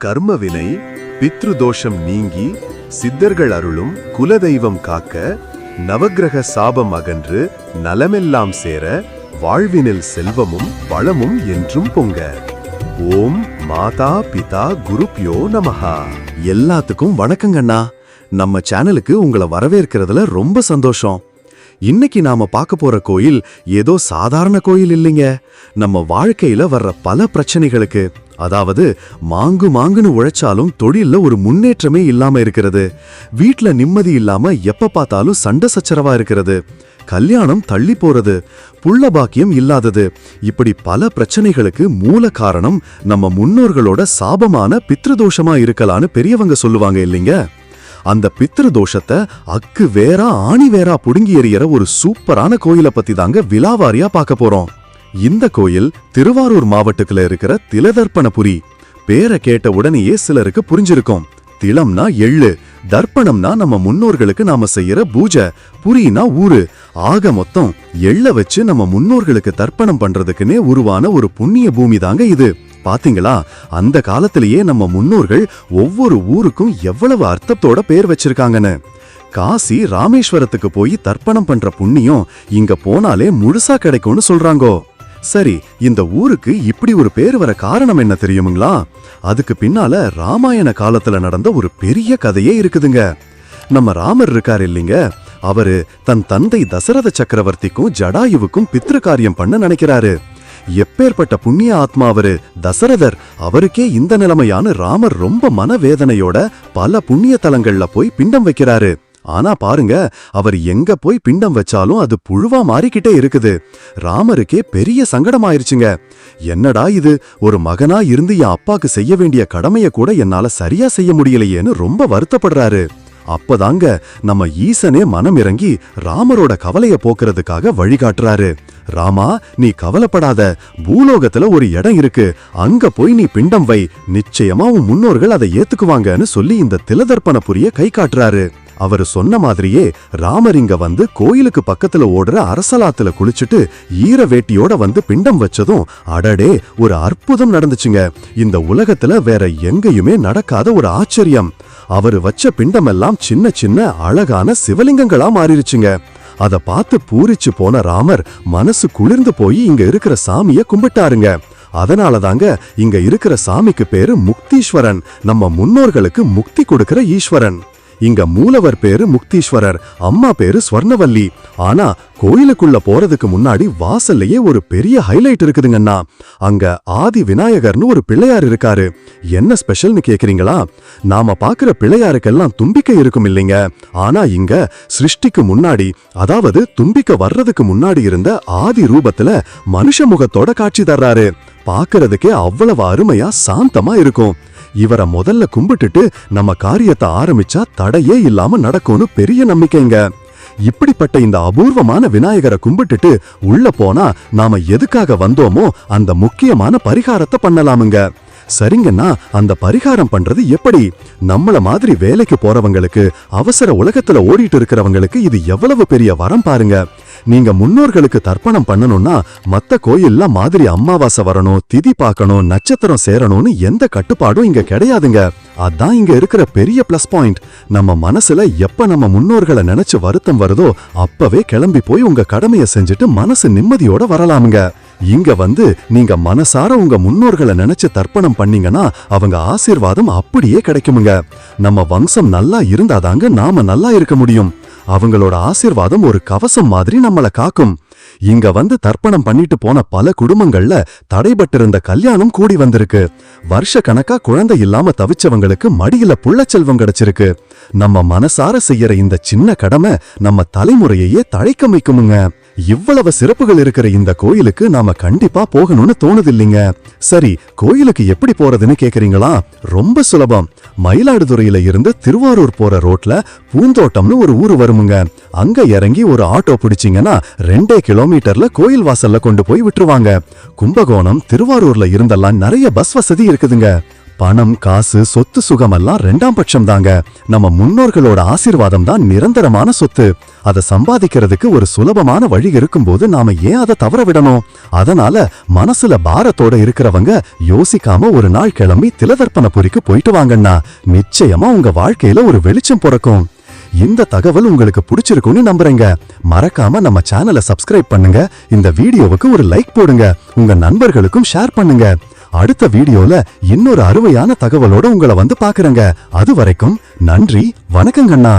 கர்மவினை பித்ருதோஷம் நீங்கி சித்தர்கள் அருளும் குலதெய்வம் காக்க நவக்கிரக சாபம் அகன்று நலமெல்லாம் சேர வாழ்வினில் செல்வமும் வளமும் என்றும் பொங்க. ஓம் மாதா பிதா குருப்யோ நமஹா. எல்லாத்துக்கும் வணக்கங்கண்ணா நம்ம சேனலுக்கு உங்களை வரவேற்கிறதுல ரொம்ப சந்தோஷம். இன்னைக்கு நாம பார்க்க போற கோயில் ஏதோ சாதாரண கோயில் இல்லைங்க. நம்ம வாழ்க்கையில வர்ற பல பிரச்சனைகளுக்கு அதாவது மாங்கு மாங்குன்னு உழைச்சாலும் தொழில்ல ஒரு முன்னேற்றமே இல்லாம இருக்கிறது. வீட்ல நிம்மதி இல்லாம எப்ப பார்த்தாலும் சண்டை சச்சரவா இருக்கிறது. கல்யாணம் தள்ளி போறது புள்ள பாக்கியம் இல்லாதது. இப்படி பல பிரச்சனைகளுக்கு மூல காரணம் நம்ம முன்னோர்களோட சாபமான பித்ருதோஷமா இருக்கலான்னு பெரியவங்க சொல்லுவாங்க இல்லைங்க? அந்த பித்ருதோஷத்தை அக்கு வேறா ஆணி வேறா புடுங்கி எறியற ஒரு சூப்பரான கோயிலை பத்தி தாங்க விலாவாரியா பார்க்க போறோம். இந்த கோயில் திருவாரூர் மாவட்டத்துல இருக்கிற திலதர்ப்பணபுரி. பேரை கேட்ட உடனேயே சிலருக்கு புரிஞ்சிருக்கும். திலம்னா எள்ளு தர்ப்பணம்னா நம்ம முன்னோர்களுக்கு நாம செய்யற பூஜை புரினா ஊரு. ஆக மொத்தம் எள்ள வச்சு நம்ம முன்னோர்களுக்கு தர்ப்பணம் பண்றதுக்குன்னே உருவான ஒரு புண்ணிய பூமி தாங்க இது. பாத்தீங்களா? அந்த காலத்திலேயே நம்ம முன்னோர்கள் ஒவ்வொரு ஊருக்கும் எவ்வளவு அர்த்தத்தோட பேர் வச்சிருக்காங்கன்னு. காசி ராமேஸ்வரத்துக்கு போய் தர்ப்பணம் பண்ற புண்ணியம் இங்க போனாலே முழுசா கிடைக்கும்னு சொல்றாங்கோ. சரி இந்த ஊருக்கு இப்படி ஒரு பேர் வர காரணம் என்ன தெரியுமுங்களா? அதுக்கு பின்னால ராமாயண காலத்துல நடந்த ஒரு பெரிய கதையே இருக்குதுங்க. நம்ம ராமர் இருக்கார் இல்லைங்க. அவரு தன் தந்தை தசரத சக்கரவர்த்திக்கும் ஜடாயுவுக்கும் பித்ரு காரியம் பண்ண நினைக்கிறாரு. எப்பேற்பட்ட புண்ணிய ஆத்மா அவரு தசரதர் அவருக்கே இந்த நிலைமையான ராமர் ரொம்ப மனவேதனையோட பல புண்ணிய தலங்கள்ல போய் பிண்டம் வைக்கிறாரு. ஆனா பாருங்க அவர் எங்க போய் பிண்டம் வச்சாலும் அது புழுவா மாறிக்கிட்டே இருக்குது. ராமருக்கே பெரிய சங்கடமாயிருச்சுங்க. என்னடா இது ஒரு மகனா இருந்து என் அப்பாக்கு செய்ய வேண்டிய கடமைய கூட என்னால சரியா செய்ய முடியலையேன்னு ரொம்ப வருத்தப்படுறாரு. அப்பதாங்க நம்ம ஈசனே மனம் இறங்கி ராமரோட கவலைய போக்குறதுக்காக வழிகாட்டுறாரு. ராமா நீ கவலைப்படாத பூலோகத்துல ஒரு இடம் இருக்கு. அங்க போய் நீ பிண்டம் வை. நிச்சயமா உன் முன்னோர்கள் அதை ஏத்துக்குவாங்கன்னு சொல்லி இந்த திலதர்ப்பண புரிய கை காட்டுறாரு. அவரு சொன்ன மாதிரியே ராமர் இங்க வந்து கோயிலுக்கு பக்கத்துல ஓடுற அரசலாத்துல குளிச்சுட்டு ஈர வேட்டியோட வந்து பிண்டம் வச்சதும் அடடே ஒரு அற்புதம் நடந்துச்சுங்க. இந்த உலகத்துல வேற எங்கேயுமே நடக்காத ஒரு ஆச்சரியம். அவரு வச்ச பிண்டமெல்லாம் சின்ன சின்ன அழகான சிவலிங்கங்களா மாறிடுச்சுங்க அத பார்த்து பூரிச்சு போன ராமர் மனசு குளிர்ந்து போய் இங்க இருக்கிற சாமிய கும்பிட்டாருங்க. அதனால தாங்க இங்க இருக்கிற சாமிக்கு பேரு முக்தீஸ்வரன். நம்ம முன்னோர்களுக்கு முக்தி கொடுக்கிற ஈஸ்வரன். இங்க மூலவர் பேரு முக்தீஸ்வரர் அம்மா பேரு ஸ்வர்ணவல்லி. ஆனா கோயிலுக்குள்ள போறதுக்கு முன்னாடி வாசல்லையே ஒரு பெரிய ஹைலைட் இருக்குதுங்கண்ணா அங்க ஆதி விநாயகர்னு ஒரு பிள்ளையார் இருக்காரு. என்ன ஸ்பெஷல்னு கேக்குறீங்களா? நாம பாக்குற பிள்ளையாருக்கெல்லாம் தும்பிக்கை இருக்கும் இல்லைங்க. ஆனா இங்க சிருஷ்டிக்கு முன்னாடி அதாவது தும்பிக்கை வர்றதுக்கு முன்னாடி இருந்த ஆதி ரூபத்துல மனுஷ முகத்தோட காட்சி தர்றாரு. பாக்குறதுக்கே அவ்வளவு அருமையா சாந்தமா இருக்கும். இவரை முதல்ல கும்பிட்டுட்டு நம்ம காரியத்தை ஆரம்பிச்சா தடையே இல்லாம நடக்கும்னு பெரிய நம்பிக்கைங்க. இப்படிப்பட்ட இந்த அபூர்வமான விநாயகரை கும்பிட்டுட்டு உள்ள போனா நாம எதுக்காக வந்தோமோ அந்த முக்கியமான பரிகாரத்தை பண்ணலாமுங்க. சரிங்கண்ணா அந்த பரிகாரம் பண்றது எப்படி? நம்மள மாதிரி வேலைக்கு போறவங்களுக்கு அவசர உலகத்துல ஓடிட்டு இருக்கிறவங்களுக்கு இது எவ்வளவு பெரிய வரம் பாருங்க. நீங்க முன்னோர்களுக்கு தர்ப்பணம் பண்ணணும்னா மத்த கோயில்ல மாதிரி அமாவாசை வரணும் திதி பார்க்கணும் நட்சத்திரம் சேரணும்னு எந்த கட்டுப்பாடும் இங்க கிடையாதுங்க. அதான் இங்க இருக்கிற பெரிய பிளஸ் பாயிண்ட் நம்ம மனசுல எப்ப நம்ம முன்னோர்களை நினைச்சு வருத்தம் வருதோ அப்பவே கிளம்பி போய் உங்க கடமையை செஞ்சுட்டு மனசு நிம்மதியோட வரலாமுங்க. இங்க வந்து நீங்க மனசார உங்க முன்னோர்களை நினைச்சு தர்ப்பணம் பண்ணீங்கன்னா அவங்க ஆசீர்வாதம் அப்படியே கிடைக்குமுங்க. நம்ம வம்சம் நல்லா இருந்தாதாங்க நாம நல்லா இருக்க முடியும். அவங்களோட ஆசீர்வாதம் ஒரு கவசம் மாதிரி நம்மள காக்கும். இங்க வந்து தர்ப்பணம் பண்ணிட்டு போன பல குடும்பங்கள்ல தடைபட்டிருந்த கல்யாணம் கூடி வந்திருக்கு. வருஷ கணக்கா குழந்தை இல்லாம தவிச்சவங்களுக்கு மடியில புள்ளச்செல்வம் கிடைச்சிருக்கு. நம்ம மனசார செய்யற இந்த சின்ன கடமை நம்ம தலைமுறையையே தழைக்க வைக்குமுங்க. இவ்வளவு சிறப்புகள் இருக்கிற இந்த கோயிலுக்கு நாம கண்டிப்பா போகணும்னு தோணுதில்லைங்க. சரி கோயிலுக்கு எப்படி போறதுன்னு கேக்குறீங்களா? ரொம்ப சுலபம். மயிலாடுதுறையில இருந்து திருவாரூர் போற ரோட்ல பூந்தோட்டம்னு ஒரு ஊர் வருமுங்க. அங்க இறங்கி ஒரு ஆட்டோ பிடிச்சிங்கன்னா ரெண்டே கிலோமீட்டர்ல கோயில் வாசல்ல கொண்டு போய் விட்டுருவாங்க. கும்பகோணம் திருவாரூர்ல இருந்தெல்லாம் நிறைய பஸ் வசதி இருக்குதுங்க. பணம் காசு சொத்து சுகமெல்லாம் ரெண்டாம் பட்சம் தாங்க நம்ம முன்னோர்களோட ஆசீர்வாதம் தான் நிரந்தரமான சொத்து. அதை சம்பாதிக்கிறதுக்கு ஒரு சுலபமான வழி இருக்கும்போது நாம ஏன் அதை தவற விடணும்? அதனால மனசுல பாரத்தோட இருக்கிறவங்க யோசிக்காம ஒரு நாள் கிளம்பி திலதர்ப்பண பொறிக்கு போயிட்டு வாங்கன்னா நிச்சயமா உங்க வாழ்க்கையில ஒரு வெளிச்சம் பிறக்கும். இந்த தகவல் உங்களுக்கு பிடிச்சிருக்கும்னு நம்புறேங்க. மறக்காம நம்ம சேனலை சப்ஸ்கிரைப் பண்ணுங்க. இந்த வீடியோவுக்கு ஒரு லைக் போடுங்க. உங்க நண்பர்களுக்கும் ஷேர் பண்ணுங்க. அடுத்த வீடியோல இன்னொரு அருமையான தகவலோட உங்களை வந்து பாக்குறேங்க அது வரைக்கும் நன்றி வணக்கங்கண்ணா.